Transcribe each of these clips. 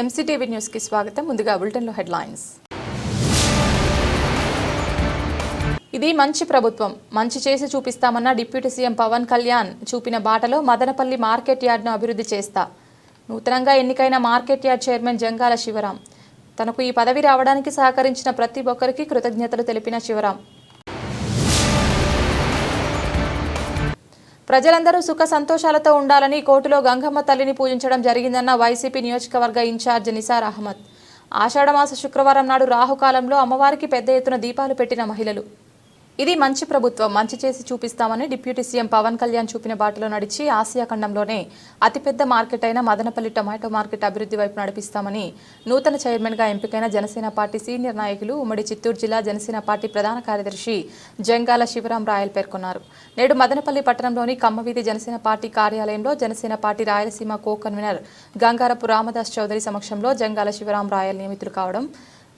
MCTV న్యూస్కి స్వాగతం. ముందుగా బులెటిన్లో హెడ్లైన్స్. ఇది మంచి ప్రభుత్వం. మంచి చేసి చూపిస్తామన్న డిప్యూటీ సీఎం పవన్ కళ్యాణ్ చూపిన బాటలో మదనపల్లి మార్కెట్ యార్డ్ను అభివృద్ధి చేస్తా. నూతనంగా ఎన్నికైన market yard chairman Jangala Sivaram. తనకు ఈ పదవి రావడానికి సహకరించిన ప్రతి ఒక్కరికి కృతజ్ఞతలు తెలిపిన శివరాం. ప్రజలందరూ సుఖ సంతోషాలతో ఉండాలని కోర్టులో గంగమ్మ తల్లిని పూజించడం జరిగిందన్న వైసీపీ నియోజకవర్గ ఇన్ఛార్జ్ నిసార్ అహ్మద్. ఆషాఢమాస శుక్రవారం నాడు రాహుకాలంలో అమ్మవారికి పెద్ద ఎత్తున దీపాలు పెట్టిన మహిళలు. ఇది మంచి ప్రభుత్వం. మంచి చేసి చూపిస్తామని డిప్యూటీ సీఎం పవన్ కళ్యాణ్ చూపిన బాటలో నడిచి ఆసియా ఖండంలోనే అతిపెద్ద మార్కెట్ అయిన మదనపల్లి టొమాటో మార్కెట్ అభివృద్ధి వైపు నడిపిస్తామని నూతన చైర్మన్గా ఎంపికైన జనసేన పార్టీ సీనియర్ నాయకులు ఉమ్మడి చిత్తూరు జిల్లా జనసేన పార్టీ ప్రధాన కార్యదర్శి జంగాల శివరాం రాయల్ పేర్కొన్నారు. నేడు మదనపల్లి పట్టణంలోని కమ్మవీధి జనసేన పార్టీ కార్యాలయంలో Janasena party Rayalaseema co convener Gangarapu Ramdas Chowdary సమక్షంలో జంగాల శివరాం రాయల్ నియమితులు కావడం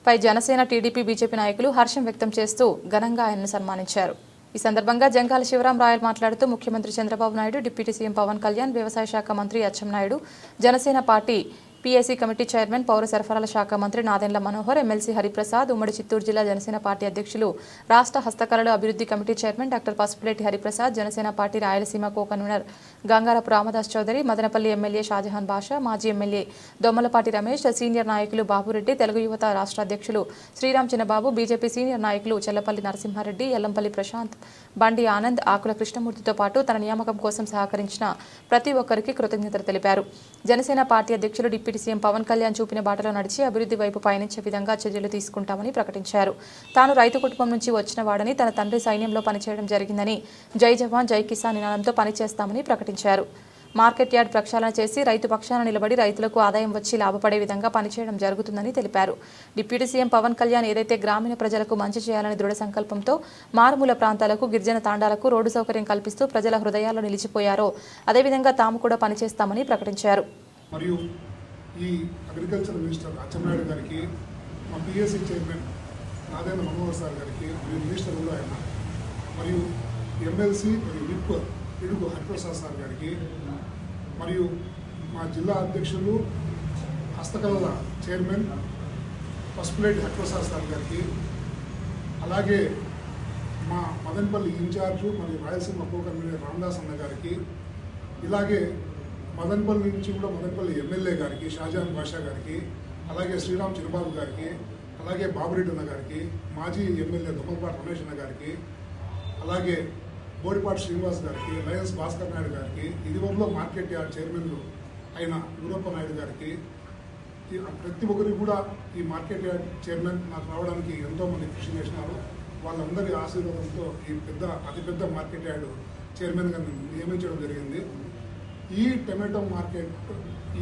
పై జనసేన టీడీపీ బీజేపీ నాయకులు హర్షం వ్యక్తం చేస్తూ ఘనంగా ఆయనను సన్మానించారు. ఈ సందర్భంగా జంగాల శివరాం రాయల్ మాట్లాడుతూ ముఖ్యమంత్రి చంద్రబాబు నాయుడు డిప్యూటీ సీఎం పవన్ కళ్యాణ్ వ్యవసాయ శాఖ మంత్రి Atchannaidu Janasena party PSC committee chairman పౌర సరఫరాల శాఖ మంత్రి నాదెండ్ల మనోహర్ ఎమ్మెల్సీ హరిప్రసాద్ ఉమ్మడి చిత్తూరు జిల్లా జనసేన పార్టీ అధ్యక్షులు రాష్ట్ర హస్తకళల అభివృద్ధి committee chairman doctor Pasupuleti Hariprasad Janasena party Rayalaseema co convener Gangarapu Ramdas Chowdary Madanapalle MLA Shahjahan Basha మాజీ ఎమ్మెల్యే దొమ్మలపాటి రమేష్ సీనియర్ నాయకులు బాబురెడ్డి తెలుగు యువత రాష్ట్ర అధ్యక్షులు శ్రీరామ్ చిన్నబాబు బీజేపీ సీనియర్ నాయకులు చెల్లపల్లి నరసింహారెడ్డి ఎల్లంపల్లి ప్రశాంత్ బండి ఆనంద్ ఆకుల కృష్ణమూర్తితో పాటు తన నియామకం కోసం సహకరించిన ప్రతి ఒక్కరికి కృతజ్ఞతలు తెలిపారు. జనసేన పార్టీ అధ్యక్షులు డిప్యూటీ సీఎం పవన్ కళ్యాణ్ చూపిన బాటలో నడిచి అభివృద్ధి వైపు పయనించే విధంగా చర్యలు తీసుకుంటామని ప్రకటించారు. తాను రైతు కుటుంబం నుంచి వచ్చిన వాడని తన తండ్రి సైన్యంలో పనిచేయడం జరిగిందని జై జవాన్ జై కిసాన్ నినాదంతో పనిచేస్తామని ప్రకటించారు. మార్కెట్ యార్డ్ ప్రక్షాళన చేసి రైతు పక్షాన నిలబడి రైతులకు ఆదాయం వచ్చి లాభపడే విధంగా పనిచేయడం జరుగుతుందని తెలిపారు. డిప్యూటీ సీఎం పవన్ కళ్యాణ్ ఏదైతే గ్రామీణ ప్రజలకు మంచి చేయాలని దృఢ సంకల్పంతో మారుమూల ప్రాంతాలకు గిరిజన తాండాలకు రోడ్డు సౌకర్యం కల్పిస్తూ ప్రజల హృదయాల్లో నిలిచిపోయారో అదేవిధంగా తాము కూడా పనిచేస్తామని ప్రకటించారు. మరియు ఈ అగ్రికల్చర్ మినిస్టర్ అచ్చెన్నాయుడు గారికి మా PSC chairman Nadendla Manohar sir గారికి మరియు మినిస్టర్ కూడా ఆయన మరియు ఎమ్మెల్సీ మరియు విప్ పిడుగు హరిప్రసాద్ సార్ గారికి మరియు మా జిల్లా అధ్యక్షులు హస్తకళల చైర్మన్ పసుపులేటి హరిప్రసాద్ సార్ గారికి అలాగే మా మదనపల్లి ఇన్ఛార్జు మరియు రాయలసీమ కో కన్వీనర్ రామదాస్ అన్న గారికి ఇలాగే మదనపల్లి నుంచి కూడా మదనపల్లి ఎమ్మెల్యే గారికి షాజాన్ బాషా గారికి అలాగే శ్రీరామ్ చిన్నబాబు గారికి అలాగే బాబురెడ్డి అన్న గారికి మాజీ ఎమ్మెల్యే దుమ్మలపాటి రమేష్ అన్న గారికి అలాగే బోడిపాటి శ్రీనివాస్ గారికి లయన్స్ భాస్కర్ నాయుడు గారికి ఇదివరలో మార్కెట్ యార్డ్ చైర్మన్లు అయిన యూరప్ప నాయుడు గారికి ఈ ప్రతి ఒక్కరికి కూడా ఈ మార్కెట్ యార్డ్ చైర్మన్ నాకు రావడానికి ఎంతోమంది కృషి చేసినారు. వాళ్ళందరి ఆశీర్వాదంతో ఈ పెద్ద అతిపెద్ద మార్కెట్ యార్డ్ చైర్మన్గా నియమించడం జరిగింది. ఈ టమాటో మార్కెట్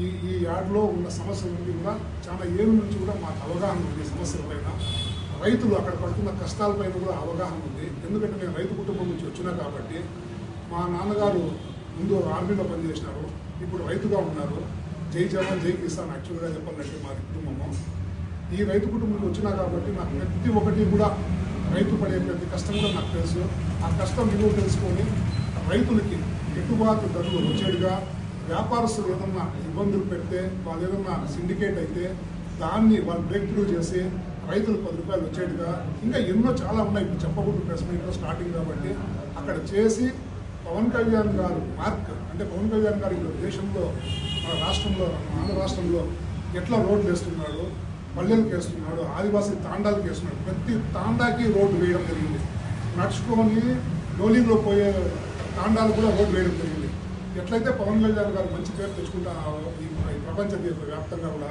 ఈ ఈ యార్డ్లో ఉన్న సమస్యలన్నీ కూడా చాలా ఏళ్ళ నుంచి కూడా మాకు అవగాహన ఉంది సమస్యల పైన. రైతులు అక్కడ పడుతున్న కష్టాలపైన కూడా అవగాహన ఉంది. ఎందుకంటే నేను రైతు కుటుంబం నుంచి వచ్చినా కాబట్టి మా నాన్నగారు ముందు ఆర్మీలో పనిచేసినారు ఇప్పుడు రైతుగా ఉన్నారు. జై జవాన్ జై కిసాన్ యాక్చువల్గా చెప్పాలంటే మా కుటుంబము. ఈ రైతు కుటుంబం వచ్చినా కాబట్టి నాకు ప్రతి ఒక్కటి కూడా రైతు పడే ప్రతి కష్టం కూడా నాకు తెలుసు. ఆ కష్టం విలువ తెలుసుకొని రైతులకి గిట్టుబాటు ధరలు వచ్చేట్టుగా వ్యాపారస్తులు ఏదన్నా ఇబ్బందులు పెడితే వాళ్ళు ఏదన్నా సిండికేట్ అయితే దాన్ని వాళ్ళు బ్రేక్ త్రూ చేసి రైతులు పది రూపాయలు వచ్చేట్టుగా ఇంకా ఎన్నో చాలా ఉన్నాయి. ఇప్పుడు చెప్పకూడదు ప్రెస్ మీట్లో స్టార్టింగ్ కాబట్టి అక్కడ చేసి పవన్ కళ్యాణ్ గారు మార్క్ అంటే పవన్ కళ్యాణ్ గారు ఇప్పుడు దేశంలో మన రాష్ట్రంలో మన ఆంధ్ర రాష్ట్రంలో ఎట్లా రోడ్లు వేస్తున్నాడు పల్లెలకు వేస్తున్నాడు ఆదివాసీ తాండాలకు వేస్తున్నాడు ప్రతి తాండాకి రోడ్డు వేయడం జరిగింది. నడుచుకొని లోలింగ్లో పోయే తాండాలు కూడా రోడ్డు వేయడం జరిగింది. ఎట్లయితే పవన్ కళ్యాణ్ గారు మంచి పేరు తెచ్చుకుంటా ఈ ఈ ప్రపంచ దేశ వ్యాప్తంగా కూడా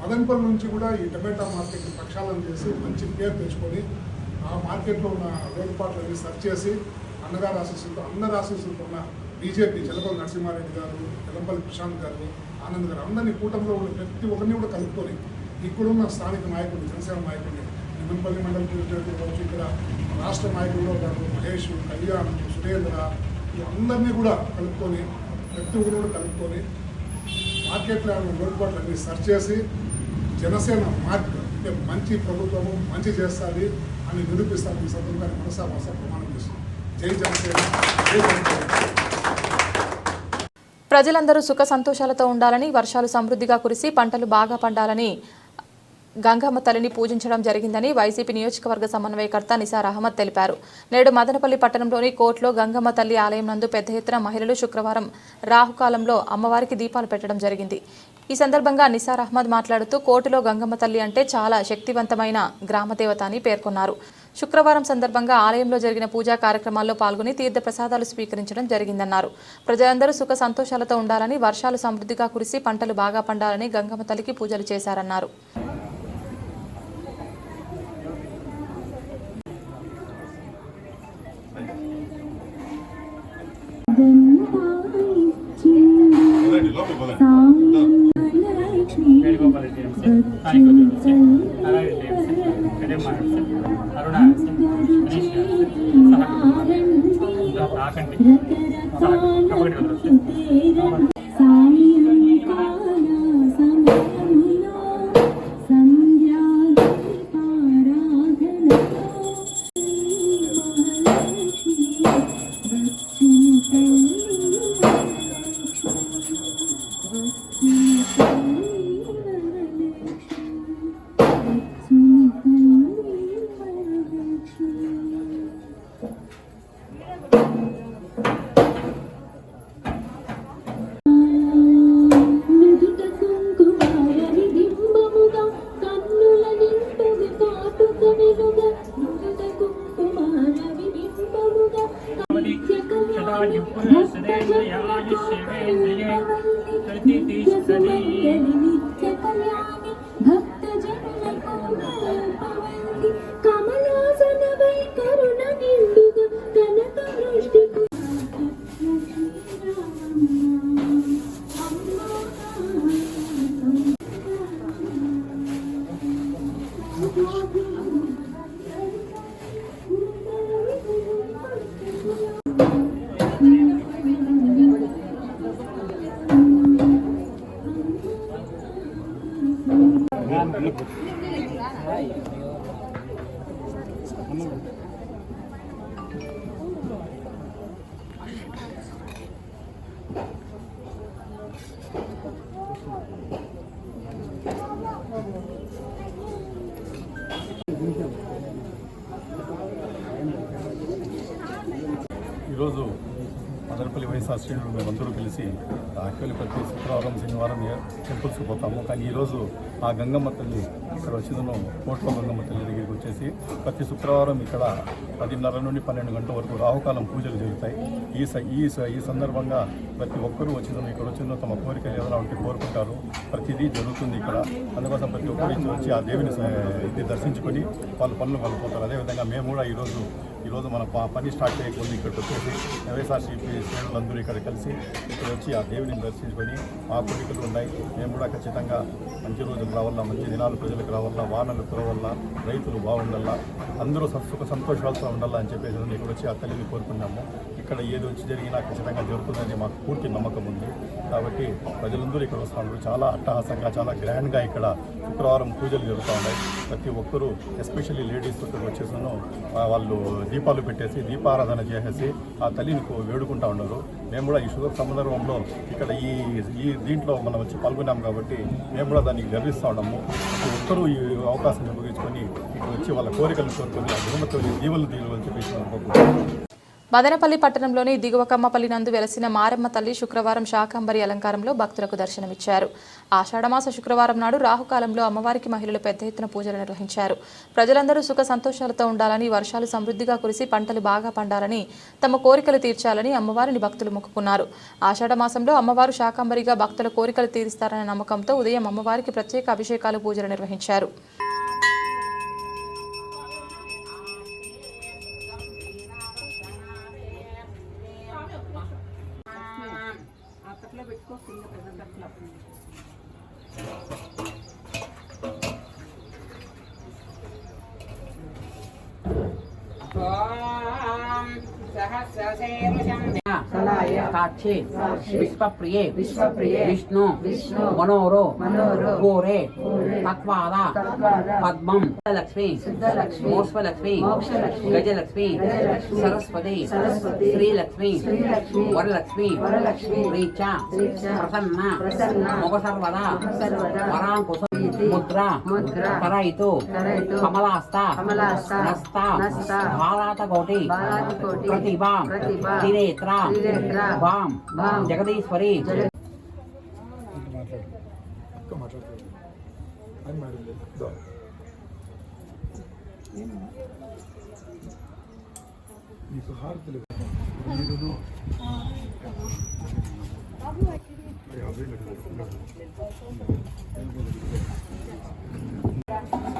మదన్పల్లి నుంచి కూడా ఈ టమాటా మార్కెట్ ప్రక్షాళన చేసి మంచి పేరు తెచ్చుకొని ఆ మార్కెట్లో ఉన్న లోటుపాట్లన్నీ సర్చ్ చేసి అన్నగారు ఆశీస్సులతో అందరి ఆశీస్సులతో ఉన్న బీజేపీ జలపల్లి నరసింహారెడ్డి గారు ఎలంపల్లి ప్రశాంత్ గారు ఆనంద్ గారు అందరినీ కూటమిలో ఉన్న ప్రతి ఒక్కరిని కూడా కలుపుకొని ఇక్కడున్న స్థానిక నాయకుడిని జనసేన నాయకుడిని నిమ్మంపల్లి మండలం కావచ్చు ఇక్కడ రాష్ట్ర నాయకుల్లో గారు మహేష్ కళ్యాణ్ సురేంద్ర వీళ్ళందరినీ కూడా కలుపుకొని ప్రతి ఒక్కరిని కూడా కలుపుకొని మార్కెట్లో లోటుపాట్లన్నీ అన్ని సర్చ్ చేసి జనసేన మార్క్ అంటే మంచి ప్రభుత్వము మంచి చేస్తుంది అని నిరూపిస్తాను ఈ సందర్భంగా మనసా మనసా ప్రమాణం చేస్తుంది జై జనసేన జై జనసేన. ప్రజలందరూ సుఖ సంతోషాలతో ఉండాలని వర్షాలు సమృద్ధిగా కురిసి పంటలు బాగా పండాలని గంగమ్మ తల్లిని పూజించడం జరిగిందని వైసీపీ నియోజకవర్గ సమన్వయకర్త నిసార్ అహ్మద్ తెలిపారు. నేడు మదనపల్లి పట్టణంలోని కోట్లో గంగమ్మ తల్లి ఆలయం నందు పెద్ద ఎత్తున మహిళలు శుక్రవారం రాహుకాలంలో అమ్మవారికి దీపాలు పెట్టడం జరిగింది. ఈ సందర్భంగా నిసార్ అహ్మద్ మాట్లాడుతూ కోటిలో గంగమ్మ తల్లి అంటే చాలా శక్తివంతమైన గ్రామదేవత అని పేర్కొన్నారు. శుక్రవారం సందర్భంగా ఆలయంలో జరిగిన పూజా కార్యక్రమాల్లో పాల్గొని తీర్థ ప్రసాదాలు స్వీకరించడం జరిగిందన్నారు. ప్రజలందరూ సుఖ సంతోషాలతో ఉండాలని వర్షాలు సమృద్ధిగా కురిసి పంటలు బాగా పండాలని గంగమ్మ తల్లికి పూజలు చేశారన్నారు. వేణుగోపాల్ రెడ్డి ఎంసీ స్థానిక ఉద్యోగులు sir MC MC Aruna MC MC రాకండి కబడ్డీ పోతాము కానీ ఈరోజు ఆ గంగమ్మ తల్లి ఇక్కడ వచ్చిందను కోట్ల గంగమ్మ తల్లి దగ్గరికి వచ్చేసి ప్రతి శుక్రవారం ఇక్కడ పదిన్నర నుండి పన్నెండు గంటల వరకు రాహుకాలం పూజలు జరుగుతాయి. ఈ స- ఈ స- ఈ సందర్భంగా ప్రతి ఒక్కరూ వచ్చిందను ఇక్కడ వచ్చిందో తమ కోరికలు ఏదైనా ఉంటే కోరుకుంటారు. ప్రతిదీ జరుగుతుంది ఇక్కడ. అందుకోసం ప్రతి ఒక్కరు వచ్చి ఆ దేవిని దర్శించుకొని వాళ్ళ పనులు వాళ్ళు పోతారు. అదేవిధంగా మేము కూడా ఈరోజు ఈరోజు మన పని స్టార్ట్ చేయకుండా ఇక్కడికి వచ్చేసి వైఎస్ఆర్సీపీ శ్రేణులందరూ ఇక్కడ కలిసి ఇక్కడ వచ్చి ఆ దేవుని దర్శించుకొని మా కోరికలు ఉన్నాయి. మేము కూడా ఖచ్చితంగా మంచి రోజులు రావాలా మంచి దినాలు ప్రజలకు రావాలా వానలు కురవల్లా రైతులు బాగుండాలా అందరూ సుఖ సంతోషాలతో ఉండాలా అని చెప్పేసి ఇక్కడ వచ్చి ఆ తల్లిని కోరుకున్నాము. ఇక్కడ ఏది వచ్చి జరిగినా ఖచ్చితంగా జరుగుతుందని మాకు పూర్తి నమ్మకం ఉంది. కాబట్టి ప్రజలందరూ ఇక్కడ వస్తున్నారు. చాలా అట్టహాసంగా చాలా గ్రాండ్గా ఇక్కడ శుక్రవారం పూజలు జరుగుతూ ఉన్నాయి. ప్రతి ఒక్కరూ ఎస్పెషల్లీ లేడీస్ ఇక్కడ వచ్చేసాను వాళ్ళు దీపాలు పెట్టేసి దీపారాధన చేసేసి ఆ తల్లిని వేడుకుంటా ఉన్నారు. మేము కూడా ఈ శుభ సందర్భంలో ఇక్కడ ఈ ఈ దీంట్లో మనం వచ్చి పాల్గొన్నాం కాబట్టి మేము కూడా దానికి గర్విస్తూ ఉన్నాము. ప్రతి ఒక్కరూ ఈ అవకాశం ఉపయోగించుకొని ఇక్కడ వచ్చి వాళ్ళ కోరికలు కోరుకొని ఆ గురుమతో దీవులు అని చెప్పేసి మనం కోరుకుంటున్నాం. మదనపల్లి పట్టణంలోని దిగువకమ్మపల్లి నందు వెలసిన మారమ్మ తల్లి శుక్రవారం శాకంబరి అలంకారంలో భక్తులకు దర్శనమిచ్చారు. ఆషాఢమాస శుక్రవారం నాడు రాహుకాలంలో అమ్మవారికి మహిళలు పెద్ద ఎత్తున పూజలు నిర్వహించారు. ప్రజలందరూ సుఖ సంతోషాలతో ఉండాలని వర్షాలు సమృద్ధిగా కురిసి పంటలు బాగా పండాలని తమ కోరికలు తీర్చాలని అమ్మవారిని భక్తులు మొక్కుకున్నారు. ఆషాఢమాసంలో అమ్మవారు శాకంబరిగా భక్తుల కోరికలు తీరుస్తారనే నమ్మకంతో ఉదయం అమ్మవారికి ప్రత్యేక అభిషేకాలు పూజలు నిర్వహించారు. साक्षे विश्वप्रिये विश्वप्रिये। विष्णु विष्णु। मनोरो मनोरो। घोरे तक्वादा पद्मम लक्ष्मी लक्ष्मी मोक्ष लक्ष्मी गज लक्ष्मी सरस्वती श्री वरलक्ष्मी वर लक्ष्मी प्रीचा प्रसन्न मुख सर्वदा वरांकुश ముద్ర. కరయితు కమలాస్త. నస్త. భాలాత కోటి ప్రతిభా. త్రినేత్ర. వాం జగదీశ్వరి. నీకు హారతులు మీరును యాభై లక్షలు.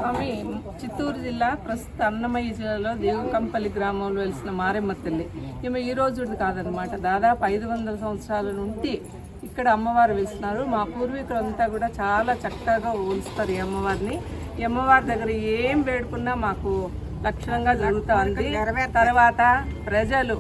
స్వామి చిత్తూరు జిల్లా ప్రస్తుత అన్నమయ్య జిల్లాలో దేవుకంపల్లి గ్రామంలో వెలిసిన మారెమ్మ తల్లి ఈమె ఈ రోజుది కాదనమాట దాదాపు ఐదు వందల సంవత్సరాల నుండి ఇక్కడ అమ్మవారు వెలిసినారు. మా పూర్వీకులంతా కూడా చాలా చక్కగా ఉంచుతారు ఈ అమ్మవారిని. ఈ అమ్మవారి దగ్గర ఏం వేడుకున్నా మాకు లక్షణంగా జరుగుతుంది. తర్వాత ప్రజలు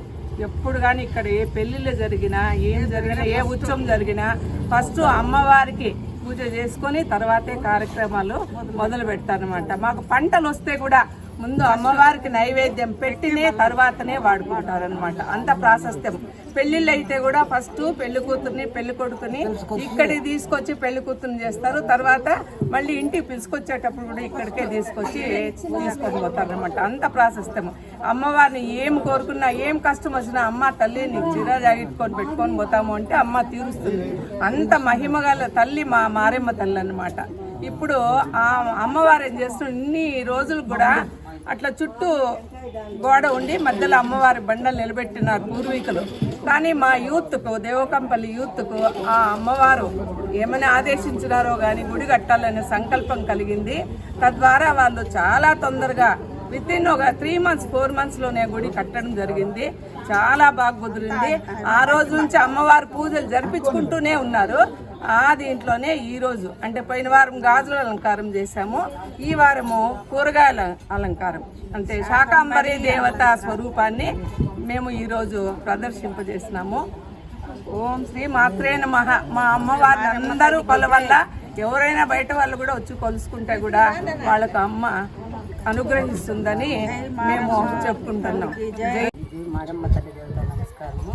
ఎప్పుడు కానీ ఇక్కడ ఏ పెళ్ళిళ్ళు జరిగినా ఏం జరిగినా ఏ ఉత్సవం జరిగినా ఫస్ట్ అమ్మవారికి పూజ చేసుకొని తర్వాతే కార్యక్రమాలు మొదలు పెడతారనమాట మాకు పంటలు వస్తే కూడా ముందు అమ్మవారికి నైవేద్యం పెట్టినే తర్వాతనే వాడుకుంటారనమాట అంత ప్రాశస్త్యం. పెళ్ళిళ్ళు అయితే కూడా ఫస్ట్ పెళ్ళి కూతుర్ని పెళ్ళి కొడుకుని ఇక్కడికి తీసుకొచ్చి పెళ్ళి కూతుర్ని చేస్తారు. తర్వాత మళ్ళీ ఇంటికి పిలుచుకొచ్చేటప్పుడు కూడా ఇక్కడికే తీసుకొచ్చి తీసుకొని పోతారనమాట అంత ప్రాశస్త్యం అమ్మవారిని ఏం కోరుకున్నా ఏం కష్టం వచ్చినా అమ్మ తల్లి నీకు జాగిట్టుకొని పెట్టుకొని పోతాము అంటే అమ్మ తీరుస్తుంది. అంత మహిమ తల్లి మా మారెమ్మ తల్లి అనమాట ఇప్పుడు ఆ అమ్మవారు ఏం చేస్తున్న ఇన్ని రోజులు కూడా అట్లా చుట్టూ గోడ ఉండి మధ్యలో అమ్మవారి బండలు నిలబెట్టినారు పూర్వీకులు. కానీ మా యూత్కు దేవకంపల్లి యూత్కు ఆ అమ్మవారు ఏమని ఆదేశించినారో కానీ గుడి కట్టాలనే సంకల్పం కలిగింది. తద్వారా వాళ్ళు చాలా తొందరగా విత్ ఇన్ ఒక త్రీ మంత్స్ ఫోర్ మంత్స్లోనే గుడి కట్టడం జరిగింది. చాలా బాగా కుదిరింది. ఆ రోజు నుంచి అమ్మవారి పూజలు జరిపించుకుంటూనే ఉన్నారు. ఆ దీంట్లోనే ఈరోజు అంటే పోయిన వారం గాజుల అలంకారం చేశాము ఈ వారము కూరగాయల అలంకారం. అంటే శాకాంబరి దేవత స్వరూపాన్ని మేము ఈరోజు ప్రదర్శింపజేసినాము ఓం శ్రీ మాత్రే నమః. మా అమ్మవారి అందరూ కొలవల్ల ఎవరైనా బయట వాళ్ళు కూడా వచ్చి కొలుసుకుంటే కూడా వాళ్ళకు అమ్మ అనుగ్రహిస్తుందని మేము చెప్పుకుంటున్నాం. మారమ్మ తల్లి దేవత నమస్కారము.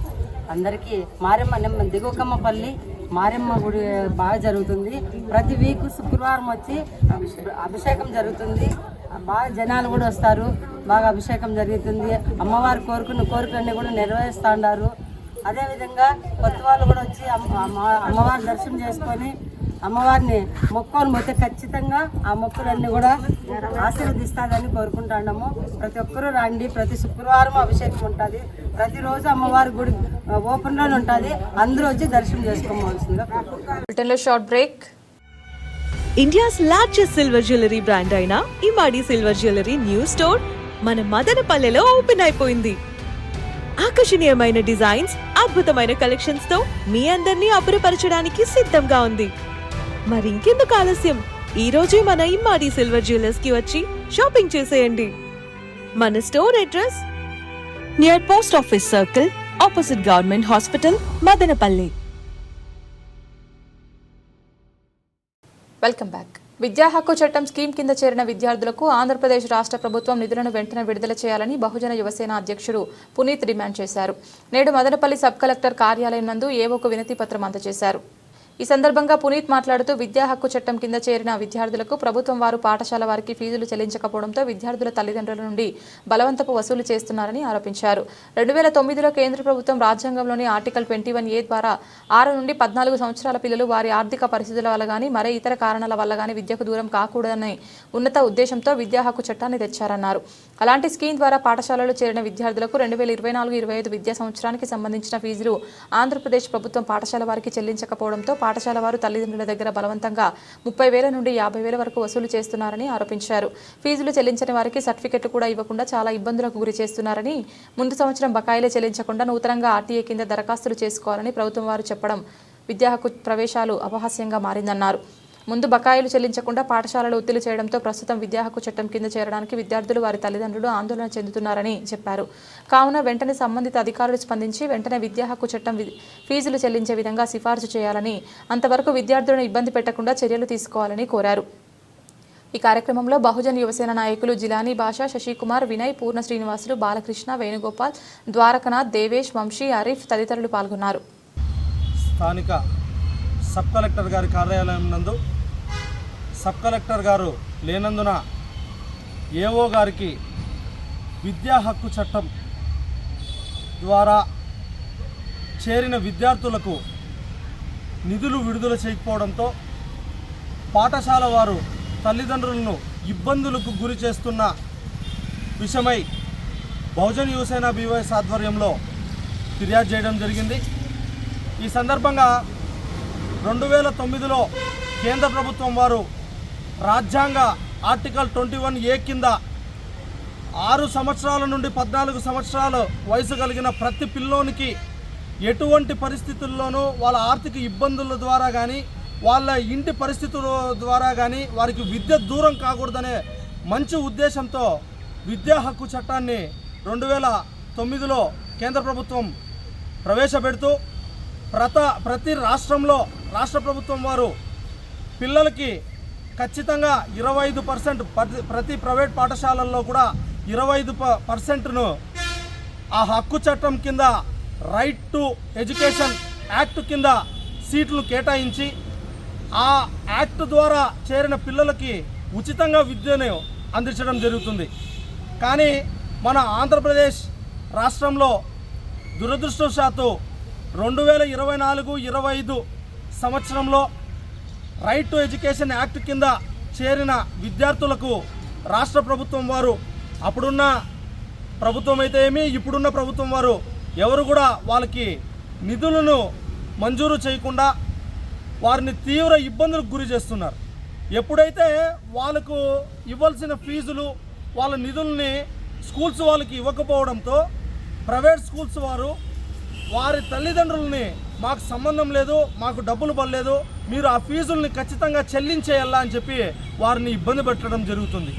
అందరికీ మారమ్మ నెమ్మ దిగుకమ్మపల్లి మారెమ్మ గుడి బాగా జరుగుతుంది. ప్రతి వీక్ శుక్రవారం వచ్చి అభిషేకం జరుగుతుంది. బాగా జనాలు కూడా వస్తారు. బాగా అభిషేకం జరుగుతుంది. అమ్మవారు కోరుకున్న కోరికలన్నీ కూడా నెరవేరుస్తూ ఉన్నారు అదేవిధంగా కొత్త వాళ్ళు కూడా వచ్చి అమ్మ- అమ్మవారి దర్శనం చేసుకొని అమ్మవారిని మొక్కుకొని పోతే ఖచ్చితంగా ఆ మొక్కులన్నీ కూడా ఆశీర్వదిస్తాదని కోరుకుంటున్నాము ప్రతి ఒక్కరూ రండి ప్రతి శుక్రవారం అభిషేకం ఉంటుంది. ప్రతిరోజు అమ్మవారి గుడి ఓపెన్లోనే ఉంటుంది. అందరూ వచ్చి దర్శనం చేసుకోవాల్సిందిగా short break India's largest silver jewellery brand అయిన Imadi silver jewellery new store మన మదనపల్లెలో ఓపెన్ అయిపోయింది. ఆకర్షణీయమైన డిజైన్స్ అద్భుతమైన కలెక్షన్స్తో మీ అందరినీ అబ్బురపరచడానికి సిద్ధంగా ఉంది. మరి ఇంకెందుకు ఆలస్యం? ఈ రోజే మన ఇమ్మాడి సిల్వర్ జ్యువెలర్స్కి వచ్చి షాపింగ్ చేసేయండి. మన store address? Near post office circle opposite government hospital Madanapalle welcome back విద్యా హక్కు చట్టం స్కీమ్ కింద చేరిన విద్యార్థులకు ఆంధ్రప్రదేశ్ రాష్ట్ర ప్రభుత్వం నిధులను వెంటనే విడుదల చేయాలని బహుజన యువసేన అధ్యక్షుడు పునీత్ డిమాండ్ చేశారు. నేడు మదనపల్లి సబ్ కలెక్టర్ కార్యాలయం నందు ఏవోకు వినతి పత్రం అందజేశారు. ఈ సందర్భంగా పునీత్ మాట్లాడుతూ విద్యా హక్కు చట్టం కింద చేరిన విద్యార్థులకు ప్రభుత్వం వారు పాఠశాల వారికి ఫీజులు చెల్లించకపోవడంతో విద్యార్థుల తల్లిదండ్రుల నుండి బలవంతపు వసూలు చేస్తున్నారని ఆరోపించారు. రెండు వేల తొమ్మిదిలో కేంద్ర ప్రభుత్వం రాజ్యాంగంలోని ఆర్టికల్ ట్వంటీ వన్ ఏ ద్వారా ఆరు నుండి పద్నాలుగు సంవత్సరాల పిల్లలు వారి ఆర్థిక పరిస్థితుల వల్ల కానీ మరే ఇతర కారణాల వల్ల కానీ విద్యకు దూరం కాకూడదనే ఉన్నత ఉద్దేశంతో విద్యా హక్కు చట్టాన్ని తెచ్చారన్నారు. అలాంటి స్కీమ్ ద్వారా పాఠశాలలో చేరిన విద్యార్థులకు రెండు వేల ఇరవై నాలుగు ఇరవై ఐదు విద్యా సంవత్సరానికి సంబంధించిన ఫీజులు ఆంధ్రప్రదేశ్ ప్రభుత్వం పాఠశాల వారికి చెల్లించకపోవడంతో పాఠశాల వారు తల్లిదండ్రుల దగ్గర బలవంతంగా ముప్పై వేల నుండి యాభై వేల వరకు వసూలు చేస్తున్నారని ఆరోపించారు. ఫీజులు చెల్లించని వారికి సర్టిఫికెట్లు కూడా ఇవ్వకుండా చాలా ఇబ్బందులకు గురి చేస్తున్నారని ముందు సంవత్సరం బకాయిలే చెల్లించకుండా నూతనంగా ఆర్టీఏ కింద దరఖాస్తులు చేసుకోవాలని ప్రభుత్వం వారు చెప్పడం విద్యా హక్కు ప్రవేశాలు అపహాస్యంగా మారిందన్నారు. ముందు బకాయిలు చెల్లించకుండా పాఠశాలలు ఒత్తిడి చేయడంతో ప్రస్తుతం విద్యా హక్కు చట్టం కింద చేరడానికి విద్యార్థులు వారి తల్లిదండ్రులు ఆందోళన చెందుతున్నారని చెప్పారు. కావున వెంటనే సంబంధిత అధికారులు స్పందించి వెంటనే విద్యా హక్కు చట్టం ఫీజులు చెల్లించే విధంగా సిఫార్సు చేయాలని అంతవరకు విద్యార్థులను ఇబ్బంది పెట్టకుండా చర్యలు తీసుకోవాలని కోరారు. ఈ కార్యక్రమంలో బహుజన్ యువసేన నాయకులు జిలానీ భాష శశికుమార్ వినయ్ పూర్ణ శ్రీనివాసులు బాలకృష్ణ వేణుగోపాల్ ద్వారకనాథ్ దేవేష్ వంశీ అరీఫ్ తదితరులు పాల్గొన్నారు. స్థానిక సబ్ కలెక్టర్ గారి కార్యాలయం నందు సబ్ కలెక్టర్ గారు లేనందున ఏఓ గారికి విద్యా హక్కు చట్టం ద్వారా చేరిన విద్యార్థులకు నిధులు విడుదల చేయకపోవడంతో పాఠశాల వారు తల్లిదండ్రులను ఇబ్బందులకు గురి చేస్తున్న విషయమై బహుజన్ యువసేన బీవైఎస్ ఆధ్వర్యంలో ఫిర్యాదు చేయడం జరిగింది. ఈ సందర్భంగా రెండు వేల తొమ్మిదిలో కేంద్ర ప్రభుత్వం వారు రాజ్యాంగ ఆర్టికల్ ట్వంటీ వన్ ఏ కింద ఆరు సంవత్సరాల నుండి పద్నాలుగు సంవత్సరాల వయసు కలిగిన ప్రతి పిల్లోనికి ఎటువంటి పరిస్థితుల్లోనూ వాళ్ళ ఆర్థిక ఇబ్బందుల ద్వారా కానీ వాళ్ళ ఇంటి పరిస్థితుల ద్వారా కానీ వారికి విద్య దూరం కాకూడదనే మంచి ఉద్దేశంతో విద్యా హక్కు చట్టాన్ని రెండు వేల తొమ్మిదిలో కేంద్ర ప్రభుత్వం ప్రవేశపెడుతూ ప్రత ప్రతి రాష్ట్రంలో రాష్ట్ర ప్రభుత్వం వారు పిల్లలకి ఖచ్చితంగా ఇరవై ఐదు పర్సెంట్ ప్రతి ప్రైవేట్ పాఠశాలల్లో కూడా ఇరవై ఐదు పర్సెంట్ను ఆ హక్కు చట్టం కింద రైట్ టు ఎడ్యుకేషన్ యాక్ట్ కింద సీట్లు కేటాయించి ఆ యాక్ట్ ద్వారా చేరిన పిల్లలకి ఉచితంగా విద్యను అందించడం జరుగుతుంది. కానీ మన ఆంధ్రప్రదేశ్ రాష్ట్రంలో దురదృష్టవశాత్తు రెండు వేల ఇరవై నాలుగు ఇరవై ఐదు సంవత్సరంలో రైట్ టు ఎడ్యుకేషన్ యాక్ట్ కింద చేరిన విద్యార్థులకు రాష్ట్ర ప్రభుత్వం వారు అప్పుడున్న ప్రభుత్వం అయితే ఏమి ఇప్పుడున్న ప్రభుత్వం వారు ఎవరు కూడా వాళ్ళకి నిధులను మంజూరు చేయకుండా వారిని తీవ్ర ఇబ్బందులకు గురి చేస్తున్నారు. ఎప్పుడైతే వాళ్ళకు ఇవ్వాల్సిన ఫీజులు వాళ్ళ నిధుల్ని స్కూల్స్ వాళ్ళకి ఇవ్వకపోవడంతో ప్రైవేట్ స్కూల్స్ వారు వారి తల్లిదండ్రులని మాకు సంబంధం లేదు మాకు డబ్బులు పడలేదు మీరు ఆ ఫీజుల్ని ఖచ్చితంగా చెల్లించేయాలా అని చెప్పి వారిని ఇబ్బంది పెట్టడం జరుగుతుంది.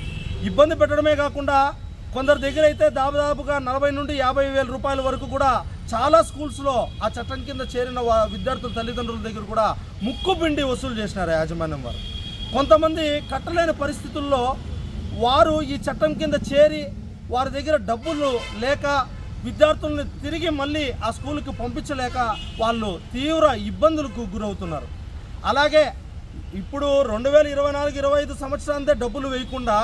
ఇబ్బంది పెట్టడమే కాకుండా కొందరి దగ్గర అయితే దాదాపుగా నలభై నుండి యాభై వేల రూపాయల వరకు కూడా చాలా స్కూల్స్లో ఆ చట్టం కింద చేరిన విద్యార్థుల తల్లిదండ్రుల దగ్గర కూడా ముక్కు పిండి వసూలు చేసినారు యాజమాన్యం వారు. కొంతమంది కట్టలేని పరిస్థితుల్లో వారు ఈ చట్టం కింద చేరి వారి దగ్గర డబ్బులు లేక విద్యార్థుల్ని తిరిగి మళ్ళీ ఆ స్కూల్కి పంపించలేక వాళ్ళు తీవ్ర ఇబ్బందులకు గురవుతున్నారు. అలాగే ఇప్పుడు రెండు వేల ఇరవై నాలుగు ఇరవై ఐదు సంవత్సరాంతే డబ్బులు వేయకుండా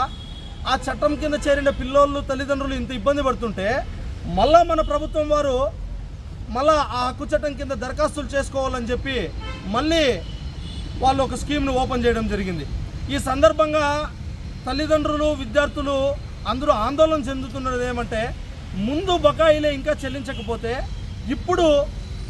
ఆ చట్టం కింద చేరిన పిల్లోళ్ళు తల్లిదండ్రులు ఇంత ఇబ్బంది పడుతుంటే మళ్ళా మన ప్రభుత్వం వారు మళ్ళా ఆ హక్కు చట్టం కింద దరఖాస్తులు చేసుకోవాలని చెప్పి మళ్ళీ వాళ్ళు ఒక స్కీమ్ను ఓపెన్ చేయడం జరిగింది. ఈ సందర్భంగా తల్లిదండ్రులు విద్యార్థులు అందరూ ఆందోళన చెందుతున్నది ఏమంటే ముందు బకాయిలే ఇంకా చెల్లించకపోతే ఇప్పుడు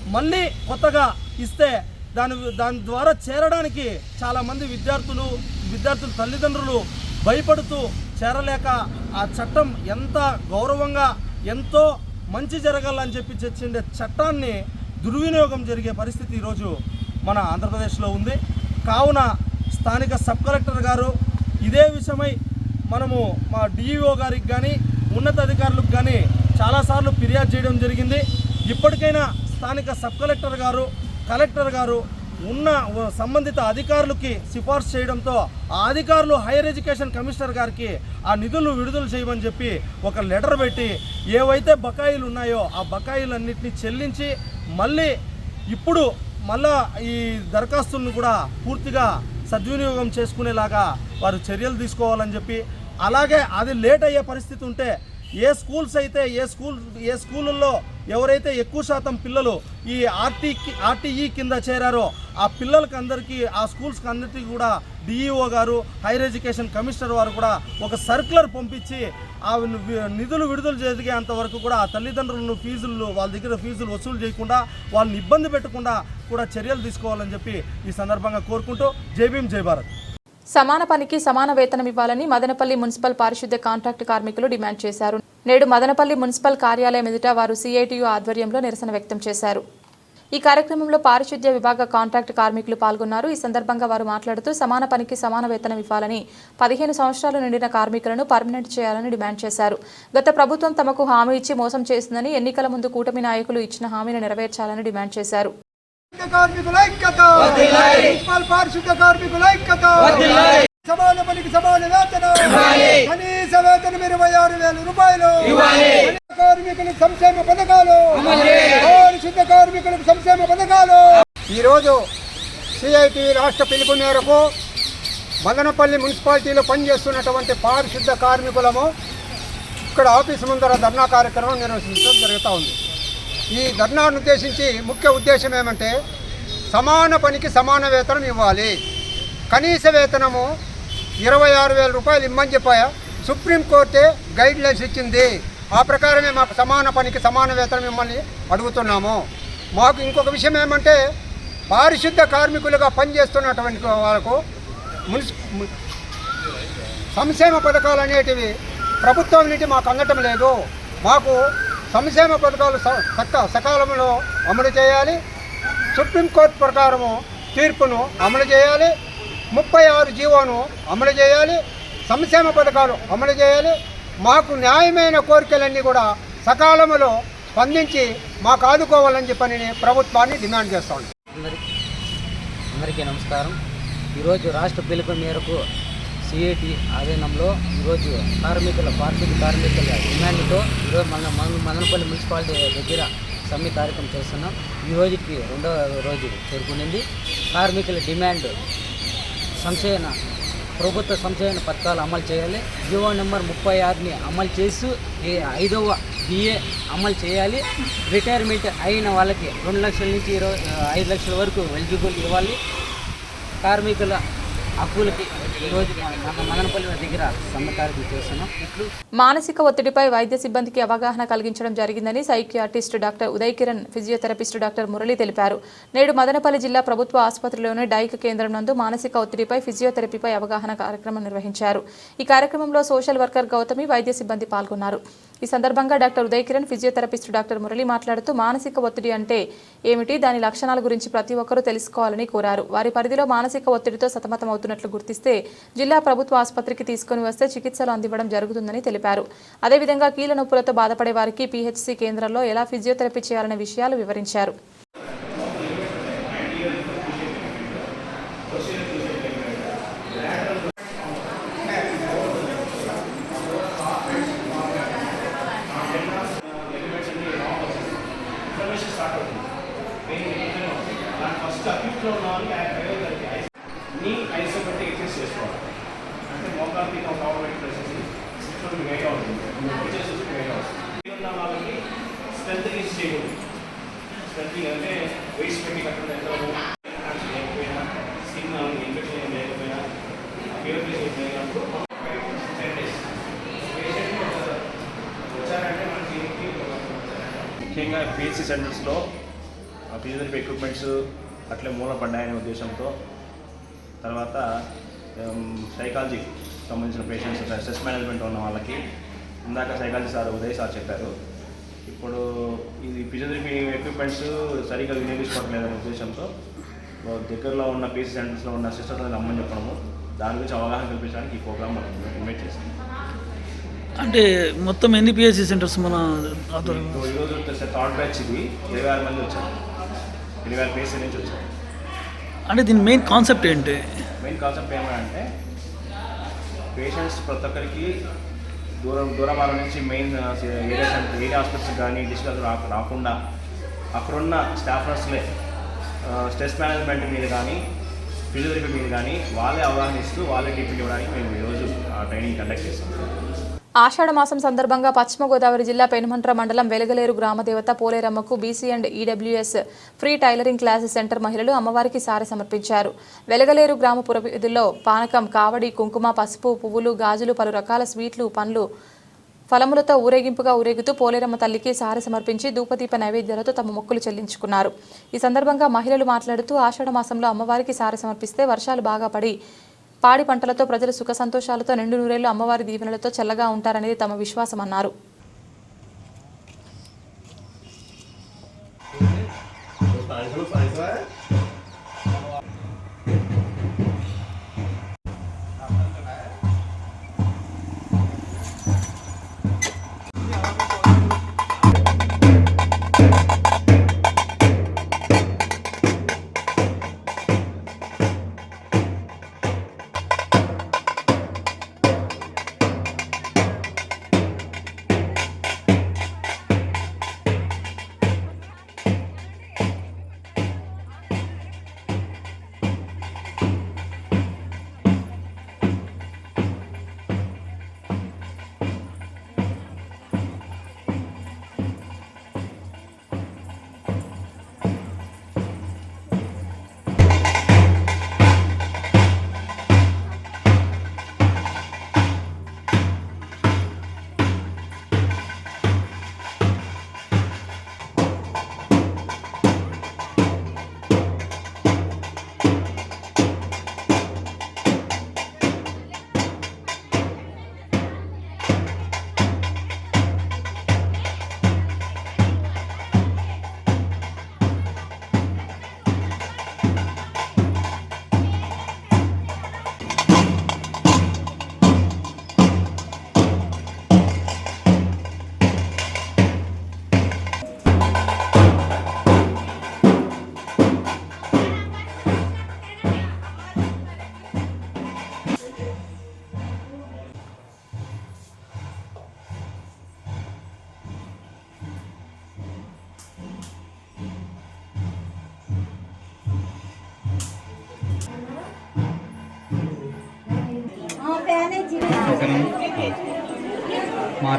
మళ్ళీ కొత్తగా ఇస్తే దాని దాని ద్వారా చేరడానికి చాలామంది విద్యార్థులు విద్యార్థుల తల్లిదండ్రులు భయపడుతూ చేరలేక ఆ చట్టం ఎంత గౌరవంగా ఎంతో మంచి జరగాలని చెప్పి చర్చిండే చట్టాన్ని దుర్వినియోగం జరిగే పరిస్థితి ఈరోజు మన ఆంధ్రప్రదేశ్లో ఉంది. కావున స్థానిక సబ్ కలెక్టర్ గారు ఇదే విషయమై మనము మా డిఈఓ గారికి కానీ ఉన్నతాధికారులకు కానీ చాలాసార్లు ఫిర్యాదు చేయడం జరిగింది. ఇప్పటికైనా స్థానిక సబ్ కలెక్టర్ గారు కలెక్టర్ గారు ఉన్న సంబంధిత అధికారులకి సిఫార్సు చేయడంతో ఆ అధికారులు హైయర్ ఎడ్యుకేషన్ కమిషనర్ గారికి ఆ నిధులు విడుదల చేయమని చెప్పి ఒక లెటర్ పెట్టి ఏవైతే బకాయిలు ఉన్నాయో ఆ బకాయిలన్నింటినీ చెల్లించి మళ్ళీ ఇప్పుడు మళ్ళా ఈ దరఖాస్తులను కూడా పూర్తిగా సద్వినియోగం చేసుకునేలాగా వారు చర్యలు తీసుకోవాలని చెప్పి అలాగే అది లేట్ అయ్యే పరిస్థితి ఉంటే ఏ స్కూల్స్ అయితే ఏ స్కూల్ ఏ స్కూళ్ళల్లో ఎవరైతే ఎక్కువ శాతం పిల్లలు ఈ ఆర్టీ ఆర్టీఈ కింద చేరారో ఆ పిల్లలకి అందరికీ ఆ స్కూల్స్కి అందరికీ కూడా డిఈఓ గారు హైయర్ ఎడ్యుకేషన్ కమిషనర్ వారు కూడా ఒక సర్క్యులర్ పంపించి ఆ వి- నిధులు విడుదల జరిగేంత వరకు కూడా ఆ తల్లిదండ్రులను ఫీజులు వాళ్ళ దగ్గర ఫీజులు వసూలు చేయకుండా వాళ్ళని ఇబ్బంది పెట్టకుండా కూడా చర్యలు తీసుకోవాలని చెప్పి ఈ సందర్భంగా కోరుకుంటూ జై భీమ్ జై భారత్. సమాన పనికి సమాన వేతనం ఇవ్వాలని మదనపల్లి మున్సిపల్ పారిశుద్ధ్య కాంట్రాక్ట్ కార్మికులు డిమాండ్ చేశారు. నేడు మదనపల్లి మున్సిపల్ కార్యాలయం ఎదుట వారు సిఐటియు ఆధ్వర్యంలో నిరసన వ్యక్తం చేశారు. ఈ కార్యక్రమంలో పారిశుద్ధ్య విభాగ కాంట్రాక్ట్ కార్మికులు పాల్గొన్నారు. ఈ సందర్భంగా వారు మాట్లాడుతూ సమాన పనికి సమాన వేతనం ఇవ్వాలని పదిహేను సంవత్సరాలు నిండిన కార్మికులను పర్మనెంట్ చేయాలని డిమాండ్ చేశారు. గత ప్రభుత్వం తమకు హామీ ఇచ్చి మోసం చేసిందని ఎన్నికల ముందు కూటమి నాయకులు ఇచ్చిన హామీని నెరవేర్చాలని డిమాండ్ చేశారు. కార్మికుల ఐక్యత మున్సిపల్ పారిశుద్ధ కార్మికుల ఐక్యత సమాన పనికి సమాన వేతనం కనీస వేతనం ఇరవై ఆరు వేల రూపాయలు కార్మికులకు సంక్షేమ పథకాలు పారిశుద్ధ కార్మికులకు సంక్షేమ పథకాలు ఈరోజు సిఐటి రాష్ట్ర పిలుపు మేరకు మదనపల్లి మున్సిపాలిటీలో పనిచేస్తున్నటువంటి పారిశుద్ధ కార్మికులము ఇక్కడ ఆఫీసు ముందర ధర్నా కార్యక్రమం నిర్వహించడం జరుగుతూ ఉంది. ఈ ధర్నాను ఉద్దేశించి ముఖ్య ఉద్దేశం ఏమంటే సమాన పనికి సమాన వేతనం ఇవ్వాలి. కనీస వేతనము ఇరవై ఆరు వేల రూపాయలు ఇమ్మని చెప్పాయా. సుప్రీంకోర్టే గైడ్ లైన్స్ ఇచ్చింది. ఆ ప్రకారమే మాకు సమాన పనికి సమాన వేతనం ఇమ్మని అడుగుతున్నాము. మాకు ఇంకొక విషయం ఏమంటే పారిశుద్ధ కార్మికులుగా పనిచేస్తున్నటువంటి వాళ్ళకు మున్సి సంక్షేమ పథకాలు అనేటివి ప్రభుత్వం నుండి మాకు అందటం లేదు. మాకు సంక్షేమ పథకాలు స- సక్క సకాలంలో అమలు చేయాలి. సుప్రీంకోర్టు ప్రకారము తీర్పును అమలు చేయాలి. ముప్పై ఆరు జీవోను అమలు చేయాలి. సంక్షేమ పథకాలు అమలు చేయాలి. మాకు న్యాయమైన కోరికలన్నీ కూడా సకాలంలో స్పందించి మాకు ఆదుకోవాలని చెప్పని ప్రభుత్వాన్ని డిమాండ్ చేస్తాను అందరికీ అందరికీ నమస్కారం. ఈరోజు రాష్ట్ర పిలుపు మేరకు సిఐటి ఆధీనంలో ఈరోజు కార్మికుల పారిశుద్ధ కార్మికుల డిమాండ్తో ఈరోజు మన మదనపల్లి మున్సిపాలిటీ దగ్గర సమ్మె కార్యక్రమం చేస్తున్నాం. ఈ రోజుకి రెండవ రోజు చేరుకునింది. కార్మికుల డిమాండ్ సంశయన ప్రభుత్వ సంక్షేమ పథకాలు అమలు చేయాలి. జీవో నెంబర్ ముప్పై ఆరుని అమలు చేస్తూ ఈ ఐదవ బిఏ అమలు చేయాలి. రిటైర్మెంట్ అయిన వాళ్ళకి రెండు లక్షల నుంచి ఇరవై ఐదు లక్షల వరకు ఎలిజిబుల్ ఇవ్వాలి. కార్మికుల అప్పులకి మానసిక ఒత్తిడిపై వైద్య సిబ్బందికి అవగాహన కలిగించడం జరిగిందని psychiatrist doctor Uday Kiran physiotherapist doctor Murali తెలిపారు. నేడు మదనపల్లి జిల్లా ప్రభుత్వ ఆసుపత్రిలోని డైక్ కేంద్రం నందు మానసిక ఒత్తిడిపై ఫిజియోథెరపీపై అవగాహన కార్యక్రమం నిర్వహించారు. ఈ కార్యక్రమంలో సోషల్ వర్కర్ గౌతమి వైద్య సిబ్బంది పాల్గొన్నారు. ఈ సందర్భంగా doctor Uday Kiran physiotherapist doctor Murali మాట్లాడుతూ మానసిక ఒత్తిడి అంటే ఏమిటి? దాని లక్షణాల గురించి ప్రతి ఒక్కరూ తెలుసుకోవాలని కోరారు. వారి పరిధిలో మానసిక ఒత్తిడితో సతమతమవుతున్నట్లు గుర్తిస్తే జిల్లా ప్రభుత్వ ఆసుపత్రికి తీసుకుని వస్తే చికిత్సలు అందివ్వడం జరుగుతుందని తెలిపారు. అదేవిధంగా కీళ్ళ నొప్పులతో బాధపడే వారికి పీహెచ్సీ కేంద్రంలో ఎలా ఫిజియోథెరపీ చేయాలనే విషయాలు వివరించారు నీ ఐసో బట్టి ఎక్సెస్ చేసుకోవాలి అంటే మోకాలు మీద ఒక ఆటోమేటిక్ వచ్చేసి చూడండి వెయిట్ అవుతుంది వచ్చేసి వెయిట్ అవుతుంది ఉన్న వాళ్ళకి స్ట్రెంత్ యూజ్ చేయకూడదు స్ట్రెంత్ అంటే వెయిట్స్ పెట్టి కట్టడం ఎంత లేకపోయినా స్కిన్ ఇన్ఫెక్షన్ ఏం లేకపోయినా ప్యూరిఫికేషన్ ఏం లేనప్పుడు టెన్ డేస్ పేషెంట్ వచ్చారంటే మన క్లినిక్కి ముఖ్యంగా పిహెచ్సి సెంటర్స్లో ఫిజియోథెరపీ ఎక్విప్మెంట్స్ అట్లే మూలపడ్డాయనే ఉద్దేశంతో తర్వాత సైకాలజీ సంబంధించిన పేషెంట్స్ స్ట్రెస్ మేనేజ్మెంట్ ఉన్న వాళ్ళకి ఇందాక సైకాలజీ సార్ ఉదయ్ సార్ చెప్పారు. ఇప్పుడు ఇది ఫిజియోథెరపీ ఎక్విప్మెంట్స్ సరిగ్గా వినియోగించుకోవట్లేదనే ఉద్దేశంతో దగ్గరలో ఉన్న పీసీ సెంటర్స్లో ఉన్న సిస్టర్స్ రమ్మని చెప్పడము. దాని గురించి అవగాహన కల్పించడానికి ఈ ప్రోగ్రామ్ మనం ఇన్వైట్ చేసాం అంటే మొత్తం ఎన్ని పిహెచ్సి సెంటర్స్ మన ఈరోజు థర్డ్ బ్యాచ్ ఇది. ఇరవై ఆరు మంది వచ్చారు. ఇరవై ఆరు పీసీ నుంచి వచ్చారు. అంటే దీని మెయిన్ కాన్సెప్ట్ ఏంటి? మెయిన్ కాన్సెప్ట్ ఏమంటే పేషెంట్స్ ప్రతి ఒక్కరికి దూరం దూరమాల నుంచి మెయిన్ ఏరియా ఏరియా హాస్పిటల్స్ కానీ డిస్ట్రిక్ట్ రా రాకుండా అక్కడున్న స్టాఫ్ నర్స్లే స్ట్రెస్ మేనేజ్మెంట్ మీద కానీ ఫిజియోథెరపీ మీద కానీ వాళ్ళే అవగాహన ఇస్తూ వాళ్ళే ట్రీట్మెంట్ ఇవ్వడానికి మేము ఈరోజు ఆ ట్రైనింగ్ కండక్ట్ చేస్తాం. మాసం సందర్భంగా పశ్చిమ గోదావరి జిల్లా పెనుమంట్ర మండలం వెలగలేరు గ్రామదేవత పోలేరమ్మకు BC and EWS free tailoring classes centre మహిళలు అమ్మవారికి సారె సమర్పించారు. వెలగలేరు గ్రామ పురవీధుల్లో పానకం కావడి కుంకుమ పసుపు పువ్వులు గాజులు పలు రకాల స్వీట్లు పండ్లు ఫలములతో ఊరేగింపుగా ఊరేగుతూ పోలేరమ్మ తల్లికి సారె సమర్పించి ధూపదీప నైవేద్యాలతో తమ మొక్కులు చెల్లించుకున్నారు. ఈ సందర్భంగా మహిళలు మాట్లాడుతూ ఆషాఢ మాసంలో అమ్మవారికి సారె సమర్పిస్తే వర్షాలు బాగా పడి పాడి పంటలతో ప్రజలు సుఖ సంతోషాలతో నిండు నూరేళ్ళు అమ్మవారి దీవెనలతో చల్లగా ఉంటారనేది తమ విశ్వాసం అన్నారు. అది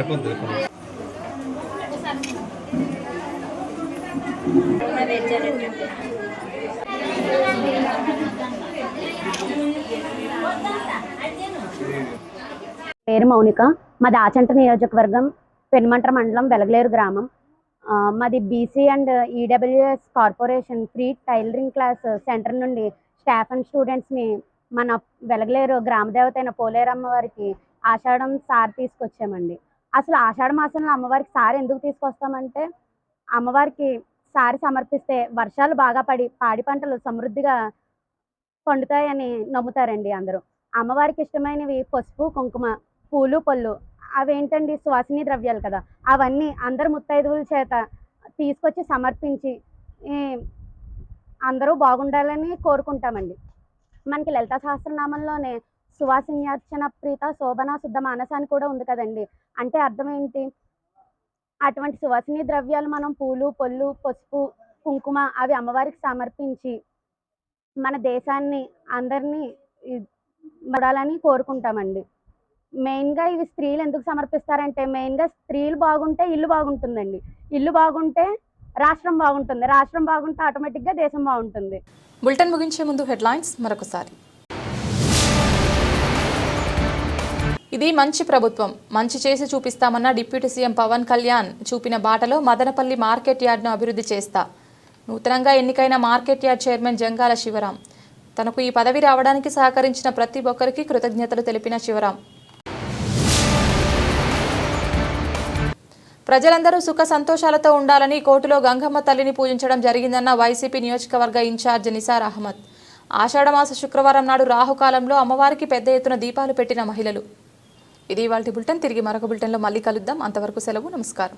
పేరు మౌనిక. మాది ఆచంట నియోజకవర్గం పెనుమంట్ర మండలం వెలగలేరు గ్రామం. మాది BC and EWS corporation free tailoring class centre నుండి స్టాఫ్ అండ్ స్టూడెంట్స్ని మన వెలగలేరు గ్రామదేవత అయిన పోలేరమ్మ వారికి ఆషాఢం సార్ తీసుకొచ్చామండి. అసలు ఆషాఢ మాసంలో అమ్మవారికి సారి ఎందుకు తీసుకొస్తామంటే అమ్మవారికి సారి సమర్పిస్తే వర్షాలు బాగా పడి పాడి పంటలు సమృద్ధిగా పండుతాయని నమ్ముతారండి అందరూ. అమ్మవారికి ఇష్టమైనవి పసుపు కుంకుమ పూలు పళ్ళు. అవేంటండి? సువాసిని ద్రవ్యాలు కదా. అవన్నీ అందరు ముత్తైదువుల చేత తీసుకొచ్చి సమర్పించి అందరూ బాగుండాలని కోరుకుంటామండి. మనకి లలితా సహస్రనామంలోనే సువాసిన్యార్చన ప్రీత శోభన శుద్ధ మానస అని కూడా ఉంది కదండి. అంటే అర్థం ఏంటి? అటువంటి సువాసిని ద్రవ్యాలు మనం పూలు పొల్లు పసుపు కుంకుమ అవి అమ్మవారికి సమర్పించి మన దేశాన్ని అందరినీ ఈ- చూడాలని కోరుకుంటామండి. మెయిన్గా ఇవి స్త్రీలు ఎందుకు సమర్పిస్తారంటే మెయిన్గా స్త్రీలు బాగుంటే ఇల్లు బాగుంటుందండి. ఇల్లు బాగుంటే రాష్ట్రం బాగుంటుంది. రాష్ట్రం బాగుంటే ఆటోమేటిక్గా దేశం బాగుంటుంది. బులెటిన్ ముగించే ముందు హెడ్లైన్స్ మరొకసారి. ఇది మంచి ప్రభుత్వం. మంచి చేసి చూపిస్తామన్న డిప్యూటీ సీఎం పవన్ కళ్యాణ్ చూపిన బాటలో మదనపల్లి మార్కెట్ యార్డ్ను అభివృద్ధి చేస్తా. నూతనంగా ఎన్నికైన market yard chairman Jangala Sivaram. తనకు ఈ పదవి రావడానికి సహకరించిన ప్రతి ఒక్కరికి కృతజ్ఞతలు తెలిపిన శివరాం. ప్రజలందరూ సుఖ సంతోషాలతో ఉండాలని కోర్టులో గంగమ్మ తల్లిని పూజించడం జరిగిందన్న వైసీపీ నియోజకవర్గ ఇన్ఛార్జ్ నిసార్ అహ్మద్. ఆషాఢమాస శుక్రవారం నాడు రాహుకాలంలో అమ్మవారికి పెద్ద ఎత్తున దీపాలు పెట్టిన మహిళలు. ఇది ఇవాళ బులెటిన్ తిరిగి మరొక బులెటిన్లో మళ్ళీ కలుద్దాం. అంతవరకు సెలవు. నమస్కారం.